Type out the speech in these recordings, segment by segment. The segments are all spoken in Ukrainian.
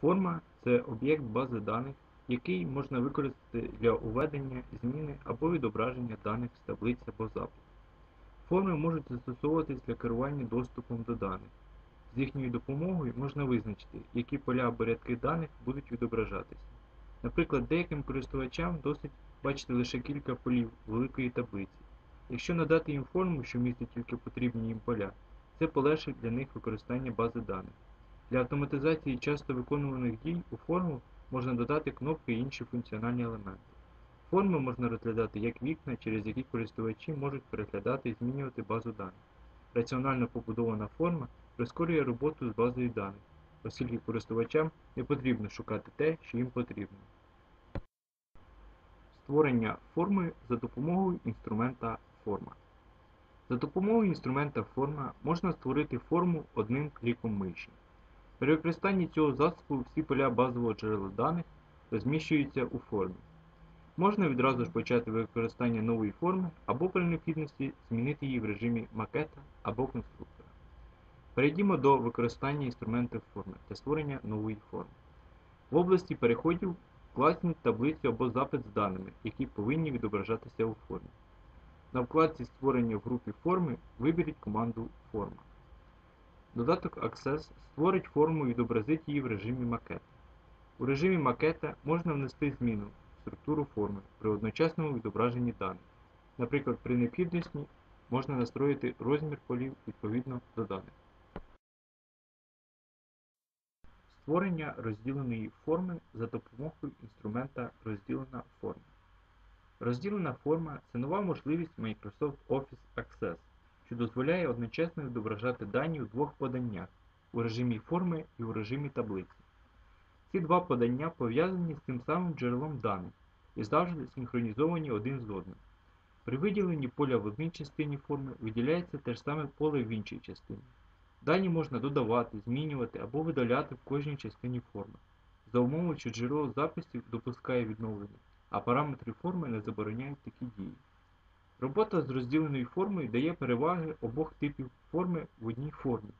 Форма це об'єкт бази даних, який можна використати для уведення, зміни або відображення даних з таблиць або запитів. Форми можуть застосовуватись для керування доступом до даних. З їхньою допомогою можна визначити, які поля або рядки даних будуть відображатися. Наприклад, деяким користувачам досить бачити лише кілька полів великої таблиці. Якщо надати їм форму, що містить тільки потрібні їм поля, це полегшить для них використання бази даних. Для автоматизації часто виконуваних дій у форму можна додати кнопки і інші функціональні елементи. Форми можна розглядати як вікна, через які користувачі можуть переглядати і змінювати базу даних. Раціонально побудована форма прискорює роботу з базою даних, оскільки користувачам не потрібно шукати те, що їм потрібно. Створення форми за допомогою інструмента форма. За допомогою інструмента форма можна створити форму одним кліком миші. При використанні цього засобу всі поля базового джерела даних розміщуються у формі. Можна відразу ж почати використання нової форми або при необхідності змінити її в режимі макета або конструктора. Перейдімо до використання інструментів форми та створення нової форми. В області переходів класніть таблицю або запит з даними, які повинні відображатися у формі. На вкладці Створення в групі форми виберіть команду Форма. Додаток Access створить форму і відобразить її в режимі макета. У режимі макета можна внести зміну в структуру форми при одночасному відображенні даних. Наприклад, при необхідності можна настроїти розмір полів відповідно до даних. Створення розділеної форми за допомогою інструмента розділена форма. Розділена форма це нова можливість Microsoft Office Access, що дозволяє одночасно відображати дані у двох поданнях у режимі форми і у режимі таблиці. Ці два подання пов'язані з тим самим джерелом даних і завжди синхронізовані один з одним. При виділенні поля в одній частині форми виділяється те ж саме поле в іншій частині. Дані можна додавати, змінювати або видаляти в кожній частині форми, за умови, що джерело записів допускає відновлення, а параметри форми не забороняють такі дії. Робота з розділеною формою дає переваги обох типів форми в одній формі.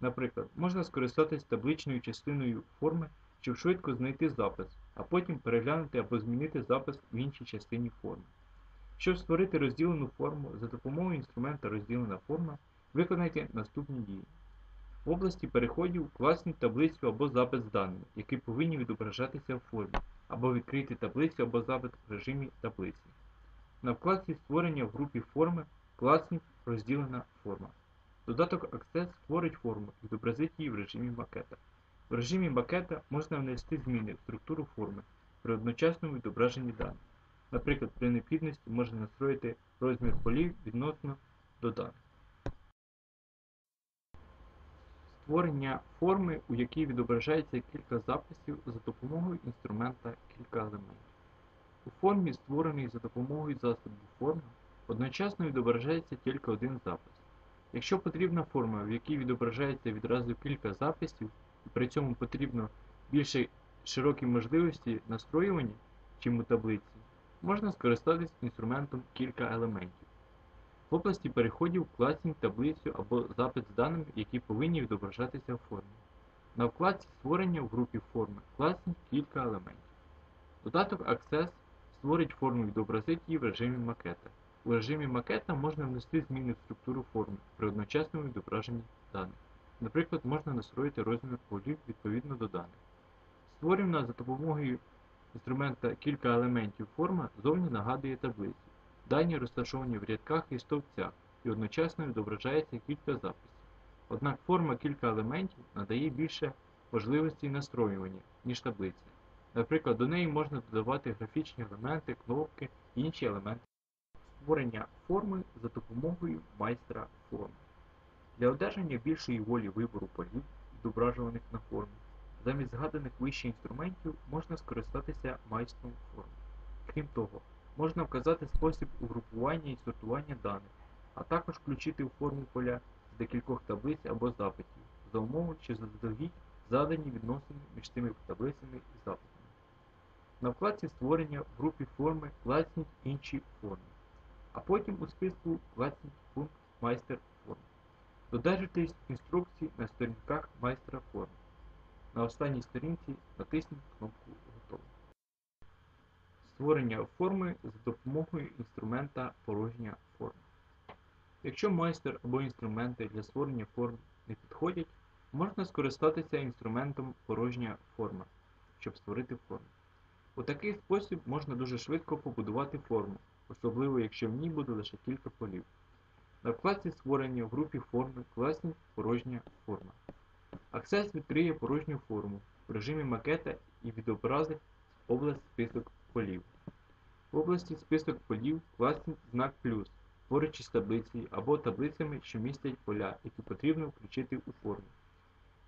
Наприклад, можна скористатись табличною частиною форми, щоб швидко знайти запис, а потім переглянути або змінити запис в іншій частині форми. Щоб створити розділену форму за допомогою інструмента розділена форма, виконайте наступні дії. В області переходів класніть таблицю або запит з даними, які повинні відображатися в формі, або відкрити таблицю або запит в режимі таблиці. На вкладці Створення в групі форми класніть розділена форма. Додаток Access створить форму і відобразить її в режимі макета. В режимі макета можна внести зміни в структуру форми при одночасному відображенні даних. Наприклад, при необхідності можна настроїти розмір полів відносно до даних. Створення форми, у якій відображається кілька записів за допомогою інструмента кілька елементів. У формі, створеній за допомогою засобу форми, одночасно відображається тільки один запис. Якщо потрібна форма, в якій відображається відразу кілька записів, і при цьому потрібно більше широкі можливості настроювання, чим у таблиці, можна скористатись інструментом кілька елементів. В області переходів класніть таблицю або запит з даними, які повинні відображатися в формі. На вкладці Створення в групі форми класніть кілька елементів. Додаток Access створить форму відобразить її в режимі макета. У режимі макета можна внести зміни в структуру форми при одночасному відображенні даних. Наприклад, можна настроїти розмір полів відповідно до даних. Створена за допомогою інструмента кілька елементів форма зовні нагадує таблицю. Дані розташовані в рядках і стовпцях і одночасно відображається кілька записів. Однак форма кілька елементів надає більше можливостей настроювання, ніж таблиця. Наприклад, до неї можна додавати графічні елементи, кнопки і інші елементи. Створення форми за допомогою майстра форми. Для одержання більшої волі вибору полів, відображуваних на формі, замість згаданих вище інструментів можна скористатися майстром форми. Крім того, можна вказати спосіб угрупування і сортування даних, а також включити у форму поля з декількох таблиць або запитів, за умови, що заздалегідь задані відносини між цими таблицями і запитами. На вкладці Створення в групі форми класніть інші форми, а потім у списку класніть пункт Майстер форм. Додержуйтесь інструкцій на сторінках майстра форм. На останній сторінці натисніть кнопку Готово. Створення форми за допомогою інструмента порожня форма. Якщо майстер або інструменти для створення форм не підходять, можна скористатися інструментом порожня форма, щоб створити форму. У такий спосіб можна дуже швидко побудувати форму, особливо якщо в ній буде лише кілька полів. На вкладці створення в групі форми класніть порожня форма. Access відкриє порожню форму в режимі макета і відобразить область список полів. В області список полів класніть знак плюс поруч із таблицею або таблицями, що містять поля, які потрібно включити у форму.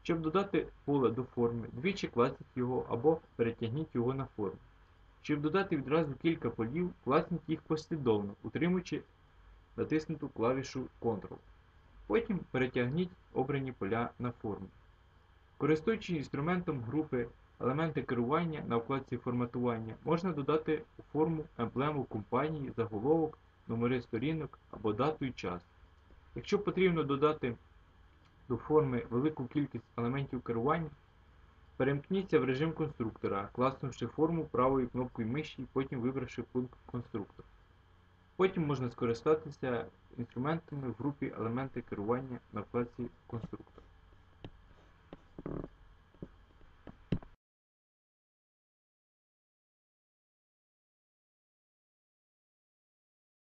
Щоб додати поле до форми, двічі класніть його або перетягніть його на форму. Щоб додати відразу кілька полів, класніть їх послідовно, утримуючи натиснуту клавішу Ctrl. Потім перетягніть обрані поля на форму. Користуючись інструментом групи елементи керування на вкладці форматування, можна додати у форму емблему компанії, заголовок, номери сторінок або дату і час. Якщо потрібно додати до форми велику кількість елементів керування, перемкніться в режим конструктора, класнувши форму правою кнопкою миші і потім вибравши пункт конструктор. Потім можна скористатися інструментами в групі елементи керування на вкладці конструктор.